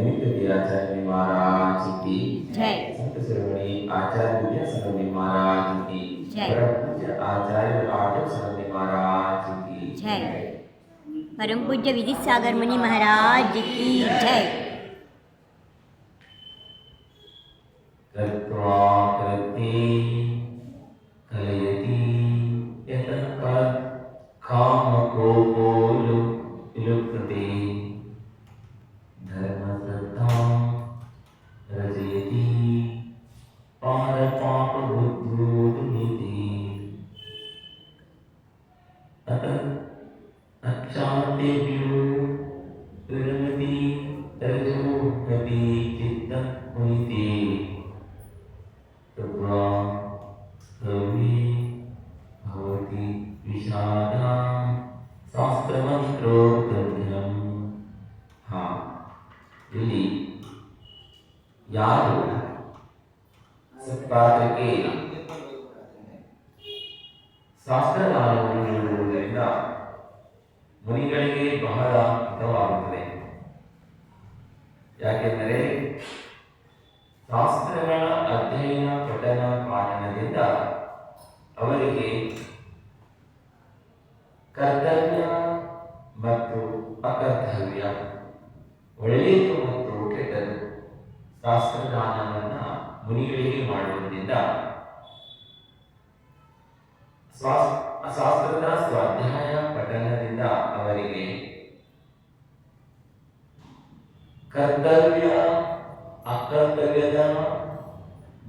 गणपति आचार्य महाराज की जय संत शिरोमणि आचार्य विद्या सरस्वती महाराज की जय। परम पूज्य आचार्य आटक सरस्वती महाराज की जय परम पूज्य विदित सागर मुनि महाराज की जय कृत्वा 长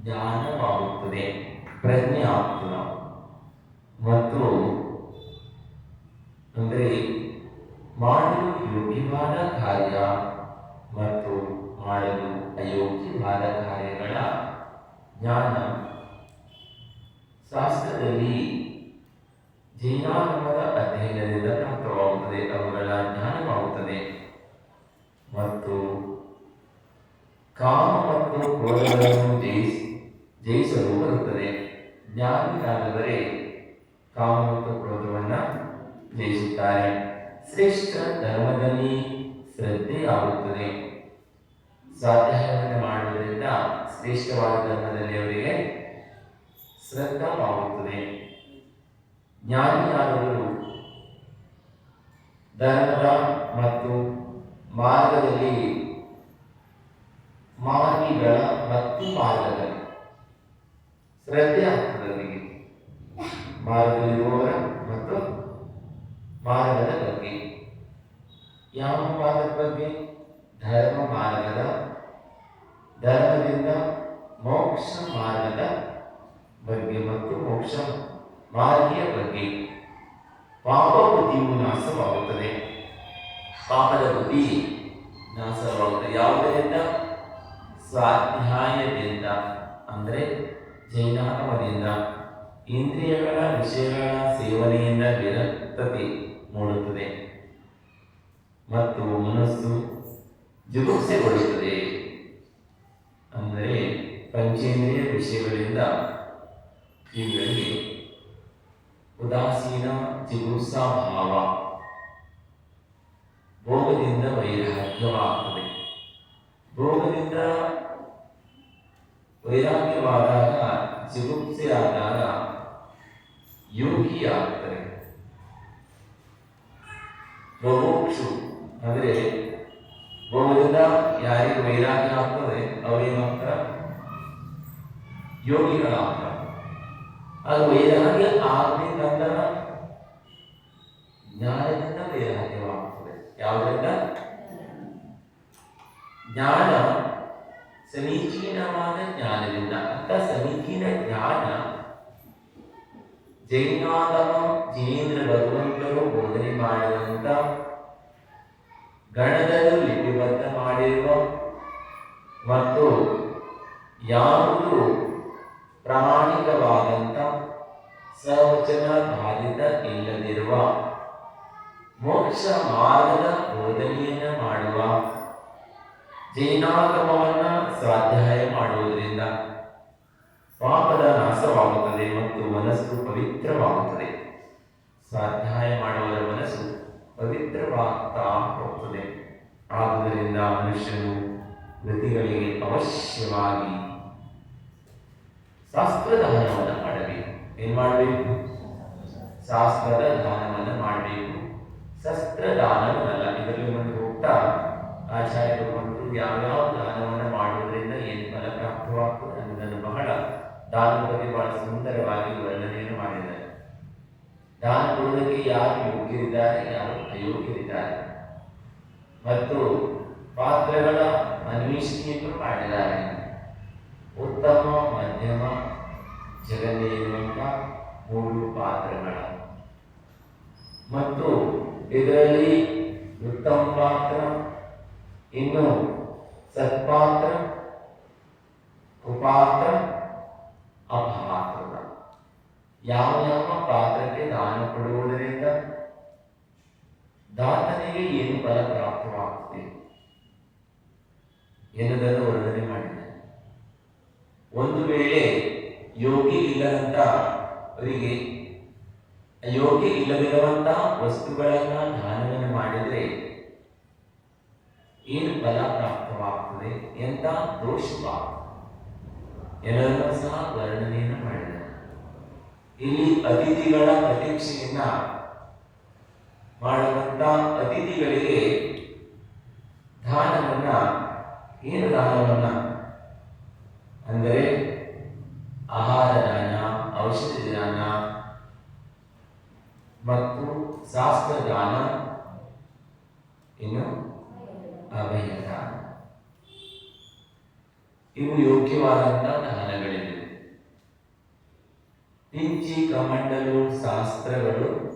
ಜ್ಞಾನವಾಗುತ್ತದೆ. ಪ್ರಜ್ಞೆ ಆಗ್ತದೆ ಮತ್ತು ಅಂದರೆ ಮಾಡಲು ಯೋಗ್ಯವಾದ ಕಾರ್ಯ ಮತ್ತು ಮಾಡಲು ಅಯೋಗ್ಯವಾದ ಕಾರ್ಯಗಳ ಜ್ಞಾನ. ಶಾಸ್ತ್ರದಲ್ಲಿ ಜೈನಾಗಮದ ಅಧ್ಯಯನದಿಂದ ಪ್ರಾಪ್ತವಾಗುತ್ತದೆ. ಅವುಗಳ ಜ್ಞಾನವಾಗುತ್ತದೆ. ಮತ್ತು ಕಾಮ ಮತ್ತು ಕ್ರೋಧಗಳನ್ನು ಜಯಿಸ್ ಜಯಿಸಲು ಬರುತ್ತದೆ ಜ್ಞಾನಿಯಾದವರೇ ಕಾಮ ಮತ್ತು ಕ್ರೋಧವನ್ನು ಜಯಿಸುತ್ತಾರೆ. ಶ್ರೇಷ್ಠ ಧರ್ಮದಲ್ಲಿ ಶ್ರದ್ಧೆಯಾಗುತ್ತದೆ. ಸ್ವಾಧ್ಯಾಯವನ್ನು ಮಾಡುವುದರಿಂದ ಶ್ರೇಷ್ಠವಾದ ಧರ್ಮದಲ್ಲಿ ಅವರಿಗೆ ಶ್ರದ್ಧಾವಾಗುತ್ತದೆ. ಜ್ಞಾನಿಯಾದವರು ಧರ್ಮದ ಮತ್ತು ಮಾರ್ಗದಲ್ಲಿ ಮಾರ್ಗಿಗಳ ಮತ್ತು ಮಾರ್ಗದಲ್ಲಿ ಶ್ರದ್ಧೆ ಆಗ್ತದೆ ಅವರಿಗೆ ಮಾರ್ಗದಲ್ಲಿರುವವರ ಮತ್ತು ಮಾರ್ಗದ ಬಗ್ಗೆ. ಯಾವ ಮಾರ್ಗದ ಬಗ್ಗೆ? ಧರ್ಮ ಮಾರ್ಗದ. ಧರ್ಮದಿಂದ ಮೋಕ್ಷ ಮಾರ್ಗದ ಬಗ್ಗೆ ಮತ್ತು ಮೋಕ್ಷ ಮಾರ್ಗಿಯ ಬಗ್ಗೆ. ಪಾಪ ಬುದ್ಧಿಯು ನಾಶವಾಗುತ್ತದೆ ಪಾಪದ ಬುದ್ಧಿ ನಾಶವಾಗುತ್ತದೆ ಯಾವುದರಿಂದ? ಸ್ವಾಧ್ಯಾಯದಿಂದ. ಅಂದರೆ ಜೈನಾಗಮದಿಂದ ಇಂದ್ರಿಯಗಳ ವಿಷಯಗಳ ಸೇವನೆಯಿಂದ ವಿರಕ್ತತೆ ಮೂಡುತ್ತದೆ ಮತ್ತು ಮನಸ್ಸು ಜುಗುಪ್ಸೆಗೊಳ್ಳುತ್ತದೆ. ಅಂದರೆ ಪಂಚೇಂದ್ರಿಯ ವಿಷಯಗಳಿಂದ ಇವುಗಳಿಗೆ ಉದಾಸೀನ ಜಿಗುಪ್ಸಾ ಭಾವ ಭೋಗದಿಂದ ವೈರಾಗ್ಯವಾಗುತ್ತದೆ ಭೋಗದಿಂದ ವೈರಾಗ್ಯವಾದಾಗ ಜಿಗುಪ್ಸೆ ಆದಾಗ ಯೋಗಿಯಾಗ್ತಾರೆ. ಬಹುಕ್ಷು ಅಂದರೆ ಭೋಗದಿಂದ ಯಾರಿಗೆ ವೈರಾಗ್ಯ ಆಗ್ತದೆ ಅವರೇನಾಗ್ತಾರ ಯೋಗಿಗಳಾಗ್ತಾರೆ. ಅದು ವೈರಾಗ್ಯ ಆಗ್ಬೇಕಂದ್ರ ಜ್ಞಾನದಿಂದ ವೈರಾಗ್ಯವಾಗ್ತದೆ. ಯಾವುದರಿಂದ? ಜ್ಞಾನ. ಸಮೀಚೀನವಾದ ಜ್ಞಾನದಿಂದ, ಅಂತ ಸಮೀಚೀನ ಜ್ಞಾನ ಜೈನಾದವ ಜಿನೇಂದ್ರ ಭಗವಂತರು ಬೋಧನೆ ಮಾಡಿದಂತ ಗಣದಲ್ಲೂ ಲಿಪಿಬದ್ಧ ಮಾಡಿರುವ ಮತ್ತು ಯಾವುದು ಪ್ರಾಮಾಣಿಕವಾದಂಥ ಸವಚನ ಬಾಧಿತ ಇಲ್ಲದಿರುವ ಮೋಕ್ಷ ಮಾರ್ಗದ ಬೋಧನೆಯನ್ನು ಮಾಡುವ ಜೈನಾಗಮವನ್ನು ಸ್ವಾಧ್ಯಾಯ ಮಾಡುವುದರಿಂದ ಪಾಪದ ನಾಶವಾಗುತ್ತದೆ ಮತ್ತು ಮನಸ್ಸು ಪವಿತ್ರವಾಗುತ್ತದೆ. ಸ್ವಾಧ್ಯಾಯ ಮಾಡುವವರ ಮನಸ್ಸು ಪವಿತ್ರವಾಗ್ತಾ ಹೋಗುತ್ತದೆ ಆದುದರಿಂದ ಮನುಷ್ಯನು ಗತಿಗಳಿಗೆ ಅವಶ್ಯವಾಗಿ ಶಾಸ್ತ್ರದಾನವನ್ನು ಮಾಡಬೇಕು. ಏನು ಮಾಡಬೇಕು? ಶಾಸ್ತ್ರದ ದಾನವನ್ನು ಮಾಡಬೇಕು. ಶಸ್ತ್ರದಾನವನ್ನಲ್ಲ, ಇದರಲ್ಲಿ ಒಂದು ಹೋಗ್ತಾ ಆಚಾರ್ಯರು ಯಾವ್ಯಾವ ದಾನವನ್ನು ಮಾಡುವುದರಿಂದ ಏನು ಫಲ ಪ್ರಾಪ್ತವಾಗ್ತದೆ ಅನ್ನೋದನ್ನು ಬಹಳ ದಾನದಲ್ಲಿ ಬಹಳ ಸುಂದರವಾಗಿ ವರ್ಣನೆಯನ್ನು ಮಾಡಿದ್ದಾರೆ. ದಾನ ಕೊಡುವುದಕ್ಕೆ ಯಾರು ಯೋಗ್ಯರಿದ್ದಾರೆ, ಯಾರು ಅಯೋಗ್ಯರಿದ್ದಾರೆ? ಮತ್ತು ಪಾತ್ರಗಳ ಅನ್ವೇಷಣೆಯನ್ನು ಮಾಡಿದ್ದಾರೆ. ಉತ್ತಮ, ಮಧ್ಯಮ ಜಗನ್ನೇ ಇರುವಂತ ಮೂರು ಪಾತ್ರಗಳ. ಮತ್ತು ಇದರಲ್ಲಿ ಉತ್ತಮ ಪಾತ್ರ, ಇನ್ನು ಸತ್ಪಾತ್ರ ಕುಪಾತ್ರ ಅಪಾತ್ರ ಯಾವ ಯಾವ ಪಾತ್ರಕ್ಕೆ ದಾನ ಕೊಡುವುದರಿಂದ ದಾತನಿಗೆ ಏನು ಫಲ ಪ್ರಾಪ್ತವಾಗುತ್ತದೆ ಎನ್ನುವುದನ್ನು ವರ್ಣನೆ ಮಾಡಿದೆ ಒಂದು ವೇಳೆ ಯೋಗಿ ಇಲ್ಲದಂತ ಅವರಿಗೆ ಯೋಗಿ ಇಲ್ಲದಿರುವಂತಹ ವಸ್ತುಗಳನ್ನ ದಾನವನ್ನು ಮಾಡಿದರೆ ಏನು ಫಲ ಪ್ರಾಪ್ತವಾಗ್ತದೆ ಎಂತ ದೋಷವಾಗ್ತದೆ? ಎಲ್ಲರನ್ನೂ ಸಹ ವರ್ಣನೆಯನ್ನು ಮಾಡಿದ ಇಲ್ಲಿ ಅತಿಥಿಗಳ ಪ್ರತೀಕ್ಷೆಯನ್ನ ಮಾಡುವಂತ ಅತಿಥಿಗಳಿಗೆ ದಾನವನ್ನ, ಏನು ದಾನವನ್ನ? ಅಂದರೆ ಆಹಾರ ದಾನ, ಔಷಧಿ ದಾನ ಮತ್ತು ಶಾಸ್ತ್ರ ದಾನ ಇನ್ನು ಅಭಯ ದಾನ ಇವು ಯೋಗ್ಯವಾದಂತಹ ದಾನಗಳಿವೆ. ಪಿಂಚಿ ಕಮಂಡಲು ಶಾಸ್ತ್ರಗಳು.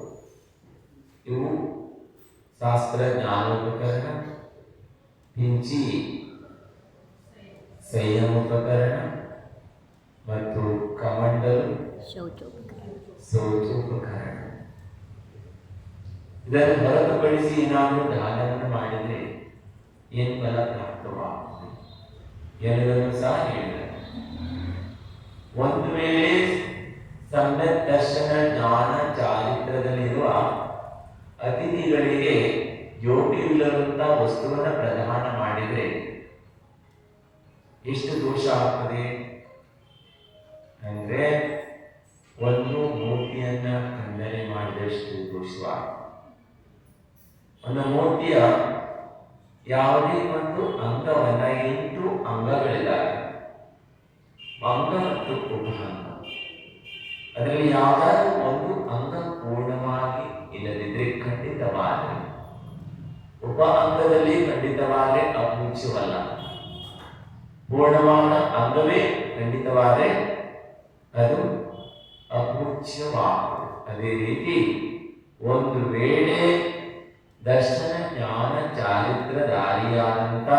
ಇವು ಶಾಸ್ತ್ರ ಜ್ಞಾನೋಪಕರಣ. ಪಿಂಚಿ ಸಂಯಮೋಪಕರಣ. ಮತ್ತು ಕಮಂಡಲು ಶೌಚೋಪಕರಣ. ಇದನ್ನು ಹೊರತುಪಡಿಸಿ ಏನಾದರೂ ದಾನವನ್ನು ಮಾಡಿದರೆ ಏನು ಫಲ ಪ್ರಾಪ್ತವಾಗುತ್ತದೆ ಎರಡನ್ನು ಸಹ ಹೇಳಿದ್ದಾರೆ. ಒಂದು ವೇಳೆ ಸಮ್ಯಕ್ ದರ್ಶನ ಜ್ಞಾನ ಚಾರಿತ್ರದಲ್ಲಿರುವ ಅತಿಥಿಗಳಿಗೆ ಯೋಗ್ಯವಿಲ್ಲದಂತ ವಸ್ತುವನ್ನು ಪ್ರದಾನ ಮಾಡಿದರೆ ಎಷ್ಟು ದೋಷ ಆಗ್ತದೆ? ಅಂದ್ರೆ ಒಂದು ಮೂರ್ತಿಯನ್ನ ಖಂಡನೆ ಮಾಡಿದಷ್ಟು ದೋಷವಾಗ್ತದೆ ಒಂದು ಮೂರ್ತಿಯ ಯಾವುದೇ ಒಂದು ಅಂಗವನ್ನ ಎಂಟು ಅಂಗಗಳಿದ್ದಾವೆ ಅಂಗ ಮತ್ತು ಉಪಅಂಗ ಅದರಲ್ಲಿ ಯಾವುದಾದ್ರೂ ಒಂದು ಅಂಗ ಪೂರ್ಣವಾಗಿ ಇಲ್ಲದಿದ್ರೆ ಖಂಡಿತವಾಗಿ ಉಪ ಅಂಗದಲ್ಲಿ ಖಂಡಿತವಾದರೆ ಅಪೂಜ್ಯವಲ್ಲ. ಪೂರ್ಣವಾದ ಅಂಗವೇ ಖಂಡಿತವಾದರೆ ಅದು ಅಪೂಜ್ಯವಾಗುತ್ತದೆ ಅದೇ ರೀತಿ ಒಂದು ವೇಳೆ ದರ್ಶನ ಜ್ಞಾನ ಚಾರಿತ್ರಧಾರಿಯಾದಂಥ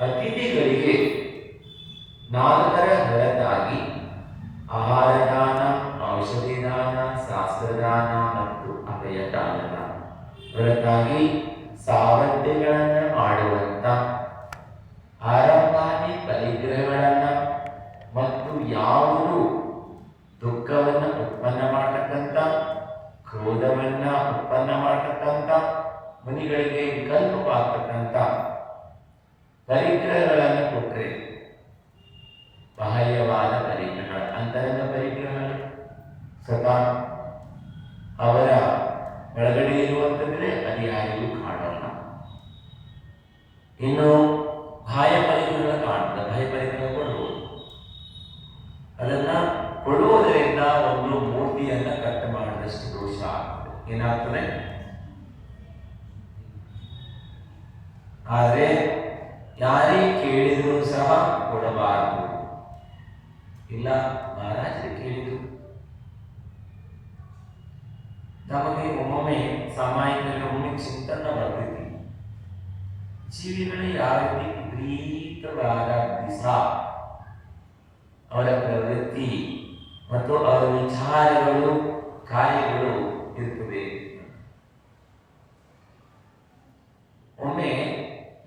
ಅತಿಥಿಗಳಿಗೆ ನಾಲ್ಕರ ಹೊರತಾಗಿ ಆಹಾರ ದಾನ ಔಷಧಿ ದಾನ ಶಾಸ್ತ್ರದಾನ ಮತ್ತು ಅಭಯ ದಾನದ ಹೊರತಾಗಿ ಸಾವಧ್ಯಗಳನ್ನು ಮಾಡುವಂತ ಆರಂಭಾದಿ ಪರಿಗ್ರಹಗಳನ್ನ ಮತ್ತು ಯಾವುದು ದುಃಖವನ್ನ ಉತ್ಪನ್ನ ಮಾಡತಕ್ಕಂಥ ಕ್ರೋಧವನ್ನ ಉತ್ಪನ್ನ ಮಾಡತಕ್ಕಂಥ ಮುನಿಗಳಿಗೆ ವಿಕಲ್ಪವಾಗ್ತಕ್ಕಂಥ ಪರಿಗ್ರಹಗಳನ್ನು ಕೊಟ್ಟರೆ ಬಾಹ್ಯವಾದ ಪರಿಗ್ರಹ ಅಂತರಂಗ ಪರಿಗ್ರಹಗಳು? ಸದಾ ಅವರ ಒಳಗಡೆ ಇರುವಂತಂದ್ರೆ ಅದು ಯಾರಿಗೂ ಕಾಣೋಲ್ಲ ಇನ್ನು ಬಾಹ್ಯ ಪರಿಗ್ರಹ ಕಾಣ್ತದೆ ಬಾಹ್ಯ ಪರಿಗ್ರಹ ಕೊಡುವುದು ಅದನ್ನ ಕೊಡುವುದರಿಂದ ಒಂದು ಮೂರ್ತಿಯನ್ನು ಕಟ್ ಮಾಡಿದಷ್ಟು ದೋಷ ಆಗ್ತದೆ. ಏನಾಗ್ತದೆ? ಆದರೆ ಯಾರೇ ಕೇಳಿದರೂ ಸಹ ಕೊಡಬಾರದು. ಇಲ್ಲ, ಮಹಾರಾಜರು ಕೇಳಿದರು. ನಮಗೆ ಒಮ್ಮೊಮ್ಮೆ ಸಾಮಾನ್ಯದಲ್ಲಿ ಒಮ್ಮೆ ಚಿಂತನ ಬರ್ತೈತಿ. ಜೀವಿಗಳು ಯಾವ ರೀತಿ ವಿಪರೀತವಾದ ದಿಸ ಅವರ ಪ್ರವೃತ್ತಿ ಮತ್ತು ಅವರ ವಿಚಾರಗಳು, ಕಾರ್ಯಗಳು ಇರ್ತದೆ ಒಮ್ಮೆ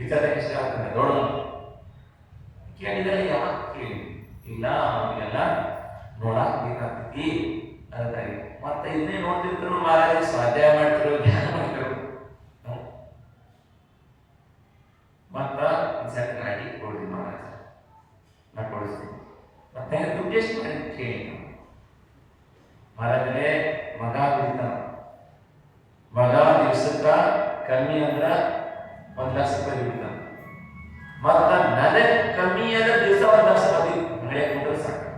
ವಿಚಾರಕ್ಕೆ ಇಷ್ಟ ಆಗ್ತಾನೆ ನೋಡೋಣ. ಕೇಳಿದರೆ ಯಾಕೆ ಇಲ್ಲ ಅವನಿಗೆಲ್ಲ ನೋಡಕ್ ಬೇಕಾಗ್ತೈತಿ ಅದಕ್ಕಾಗಿ ಮತ್ತೆ ಇದನ್ನೇ ನೋಡ್ತಿದ್ರು ಮಹಾರಾಜ ಸ್ವಾಧ್ಯಾಯ ಮಾಡ್ತಿರೋ ಧ್ಯಾನ ಮಾಡ್ತಿರೋ ಮತ್ತ ಸಕ್ಕರಾಗಿ ಕೊಡಿ ಮಹಾರಾಜ ನಾ ಕೊಡಿಸ್ತೀನಿ. ಮತ್ತೆ ದುಡ್ಡು ಎಷ್ಟು ಮಾಡಿ ಕೇಳಿ ಮಹಾರಾಜನೇ ಮಗ ಬಿಡ್ತಾನ ಮಗ ದಿವಸಕ್ಕ ಕಮ್ಮಿ ಅಂದ್ರ ಒಂದು ಲಕ್ಷ ರೂಪಾಯಿ ಬಿಟ್ಟ ಮತ್ತ ನನಗೆ ಕಮ್ಮಿಯಾದ ದಿವಸ ಒಂದು ಲಕ್ಷ ರೂಪಾಯಿ ಮಳೆ ಕೊಟ್ಟರೆ ಸಾಕು.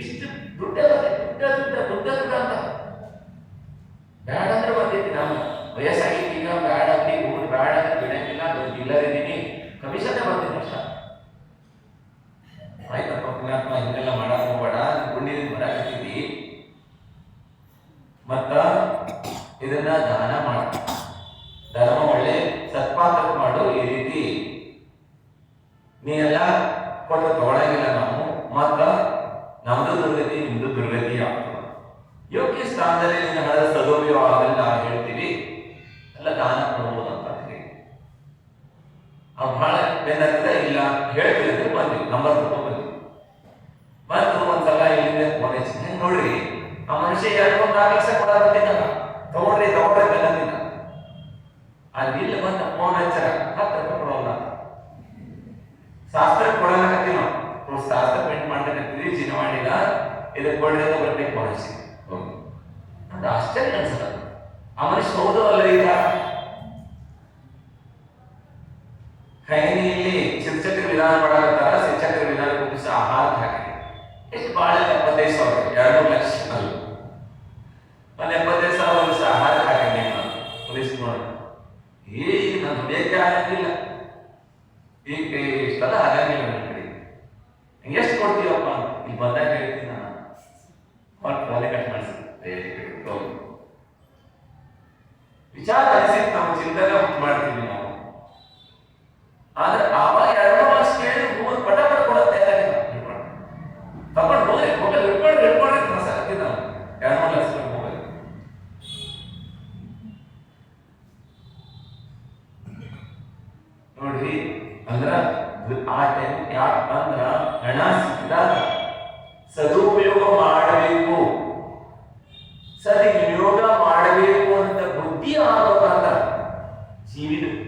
ಇಷ್ಟು ದುಡ್ಡ ದುಡ್ಡ ದುಡ್ಡ ದುಡ್ಡ ದುಡ್ಡ ಅಂತ. ಬ್ಯಾಡ ಅಂದ್ರೆ ಬಂದಿದ್ದೆ ನಾನು ವಯಸ್ಸಾಗಿದ್ದೀಗ ಬೇಡ ಅಲ್ಲಿ ಊರು ಬೇಡ ಅಂತ ಬಿಡಂಗಿಲ್ಲ ದುಡ್ಡು ಇಲ್ಲದಿದ್ದೀನಿ. ಕಮಿಷನ್ ಬಂದಿದ್ದೆ ಅಷ್ಟ. ಆಯ್ತಪ್ಪ, ಪುಣ್ಯಾತ್ಮ, ಹಿಂಗೆಲ್ಲ ಮಾಡಕ್ ಹೋಗ್ಬೇಡ ಗುಂಡಿನ ಮತ್ತ ಇದನ್ನ ದಾನ ಮಾಡಿ. ಪಾತ್ರಕ್ಕೆ ಮಾಡು, ಈ ರೀತಿ ನೀವೆಲ್ಲ ಕೊಟ್ಟು ತಗೊಳಂಗಿಲ್ಲ ನಾವು, ಮತ್ತ ನಮ್ದು ದುರ್ಗತಿ ನಿಮ್ದು ದುರ್ಗತಿ ಆಗ್ತದೆ. ಯೋಗ್ಯ ಸ್ಥಾನದಲ್ಲಿ ನಿನ್ನ ಹಣದ ಸದುಪಯೋಗ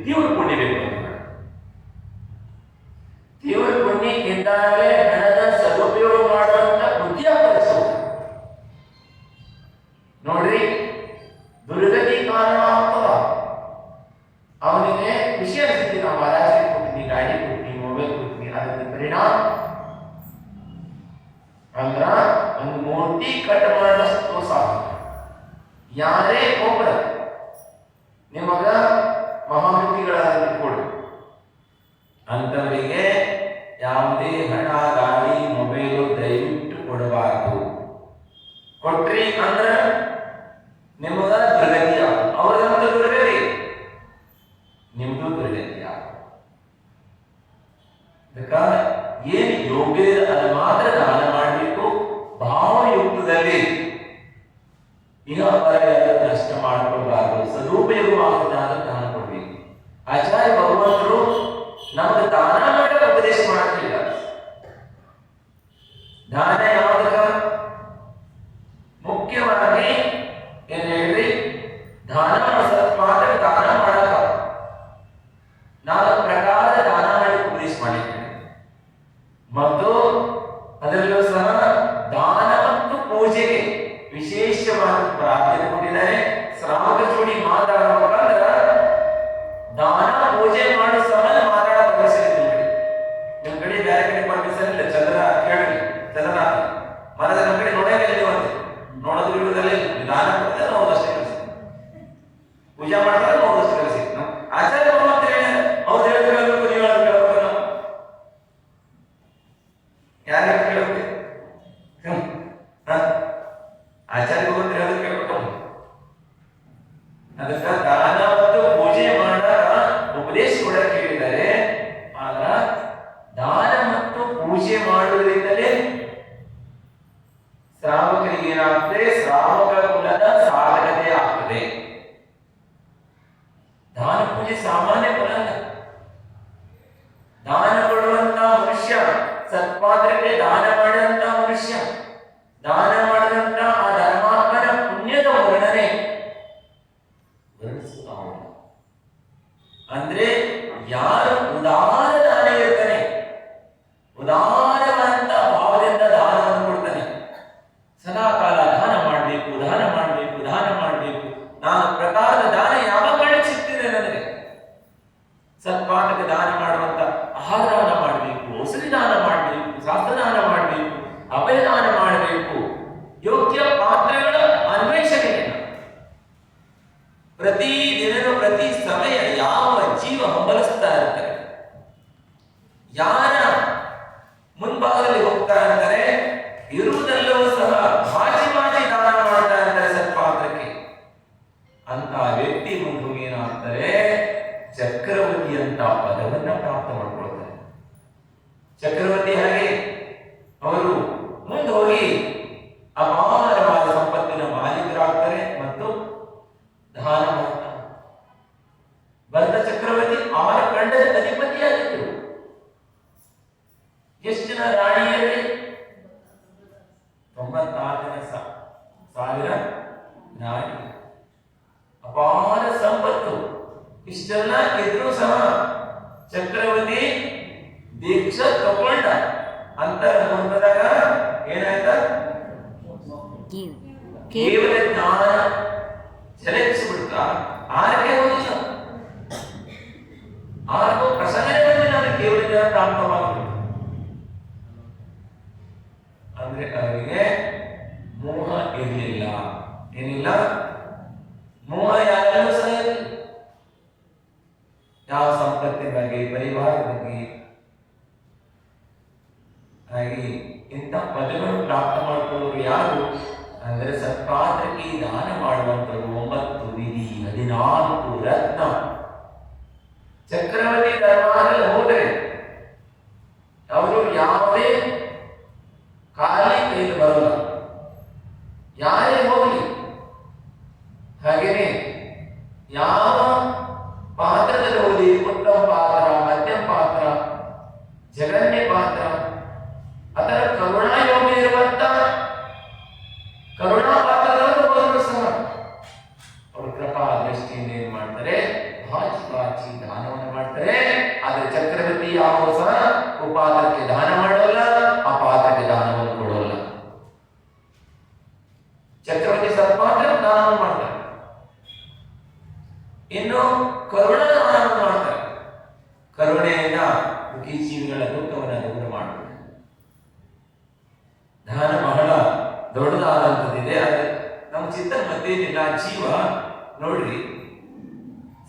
தேவர் பொன்னை தேவர் பொன்னை என்றாலே ಈಗ ಪರ ನಷ್ಟ ಮಾಡ್ಕೊಳ್ಬಾರ್ದು. ಸದುಪಯೋಗವಾದ ಜ್ಞಾನ ಕೊಡ್ಬೇಕು ಆಚಾರ್ಯ ಭಗವಂತರು ನಮಗೆ ದಾನ ಮಾಡಲು ಉಪದೇಶ ಮಾಡ್ತಿಲ್ಲ. Quedarle frío. ಸತ್ಪಾಠಕ್ಕೆ ದಾನ ಮಾಡುವಂತ ಆಹಾರ ಇಷ್ಟೆಲ್ಲ ಇದ್ರೂ ಸಹ ಚಕ್ರವರ್ತಿ ದೀಕ್ಷೆ ತಗೊಂಡ ಅಂತ ಹೊಂದಿದಾಗ ಏನಾಯ್ತ ಕೇವಲ ಜ್ಞಾನ ಚಲಿಸಿಬಿಡ್ತಾ ಆಕೆ ಅವರು ಯಾವುದೇ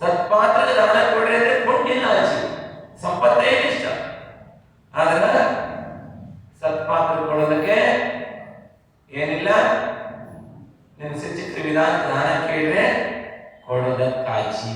ಸತ್ಪಾತ್ರದ ದಾನ ಕೊಡ್ರಿ ಅಂದ್ರೆ ಕೊಟ್ಟಿಲ್ಲ ಆಚೆ ಸಂಪತ್ತೇ ಇಷ್ಟ. ಆದ್ರ ಸತ್ಪಾತ್ರ ಕೊಡೋದಕ್ಕೆ ಏನಿಲ್ಲ. ನಿಮ್ಮ ಸುಚಿತ್ರ ವಿಧಾನ ದಾನ ಕೇಳಿದ್ರೆ ಕೊಡೋದಕ್ಕಾಚಿ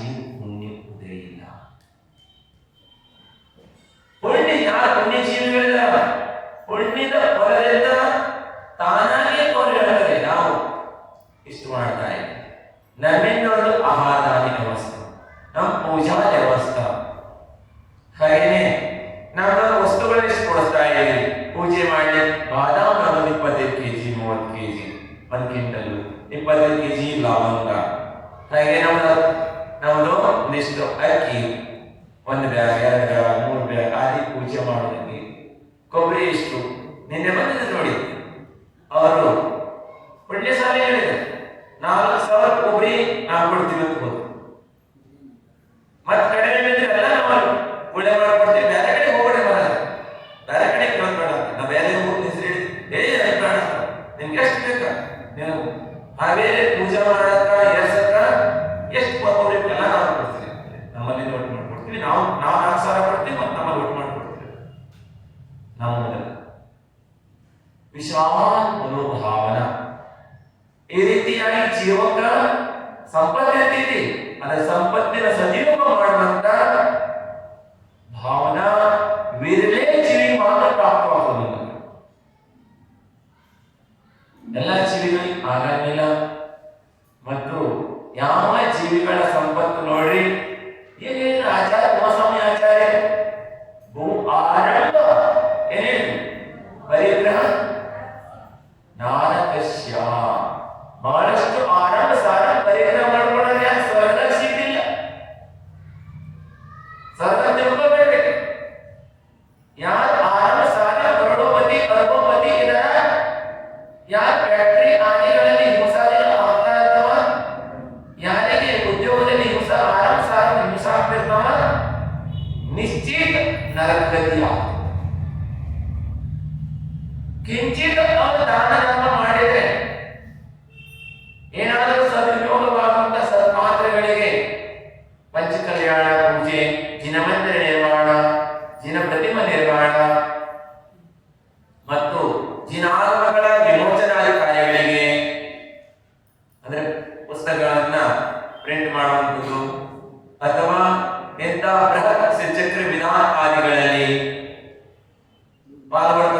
ಮಾಡುವಂಥದ್ದು ಅಥವಾ ಎಂತಹ ಬೃಹತ್ ಚಕ್ರ ವಿಧಾನ ಆದಿಗಳಲ್ಲಿ ಪಾಲ್ಗೊಳ್ತಕ್ಕಂಥ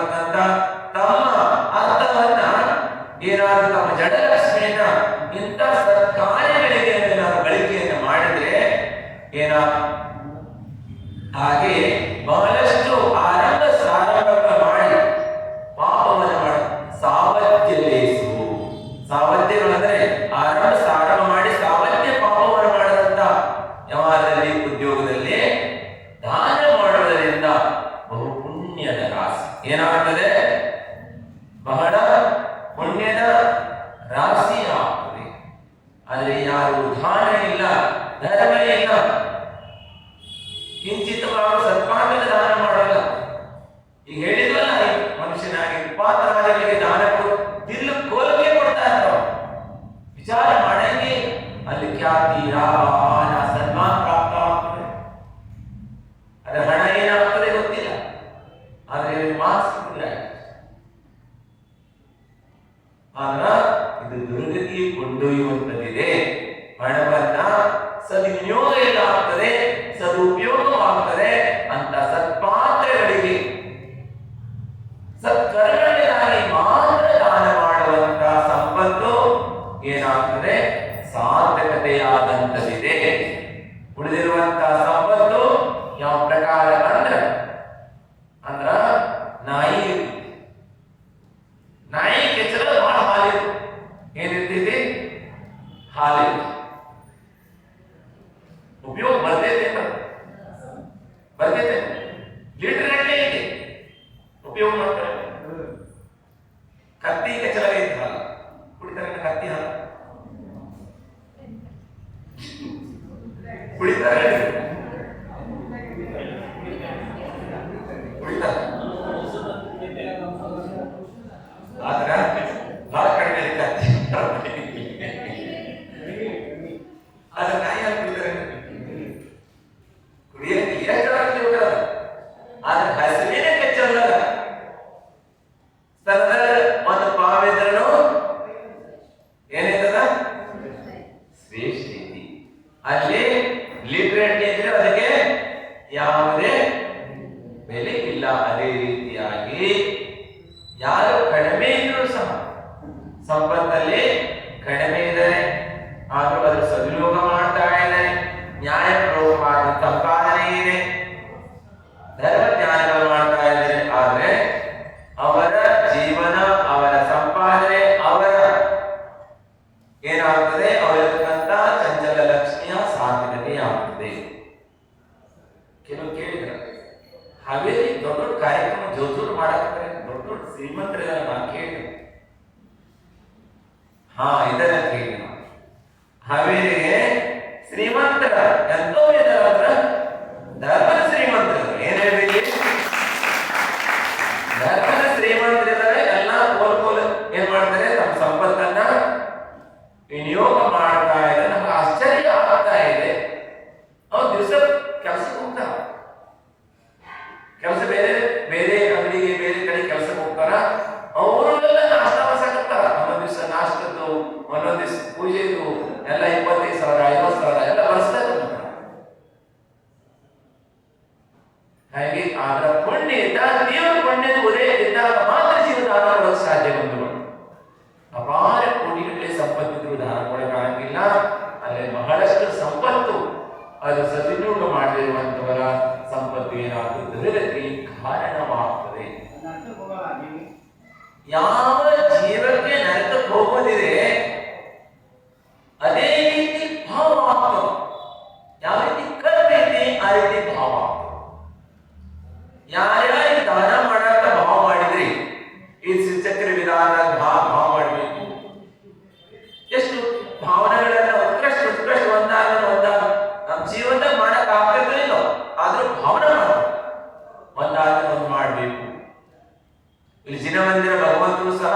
ಇಲ್ಲಿ ಜಿನವಂದಿರ ಭಗವಂತನು ಸಹ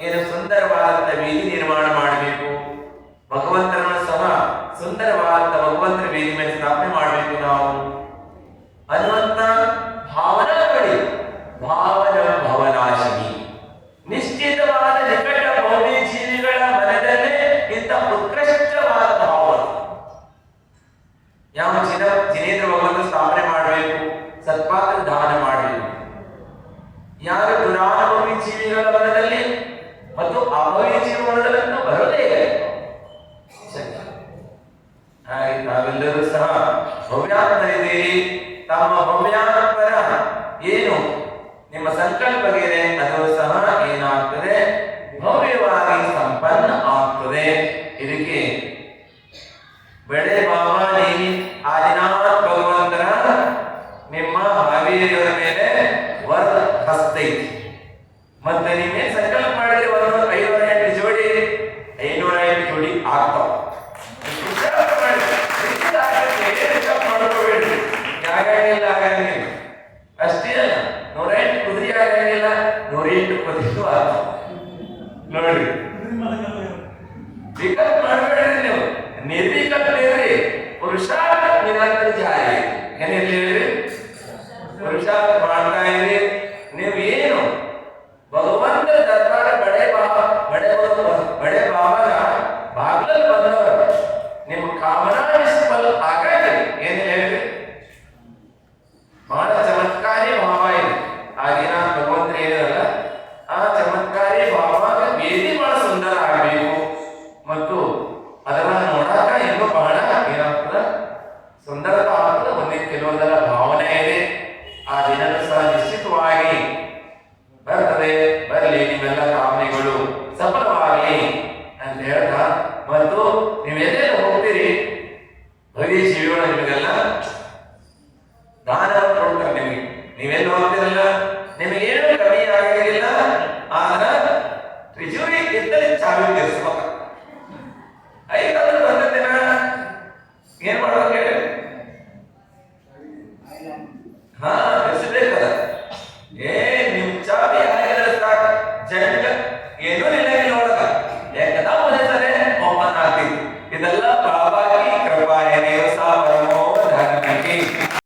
ಏನು ಸುಂದರವಾದಂತಹ ಬೀದಿ ನಿರ್ಮಾಣ बड़े बाबा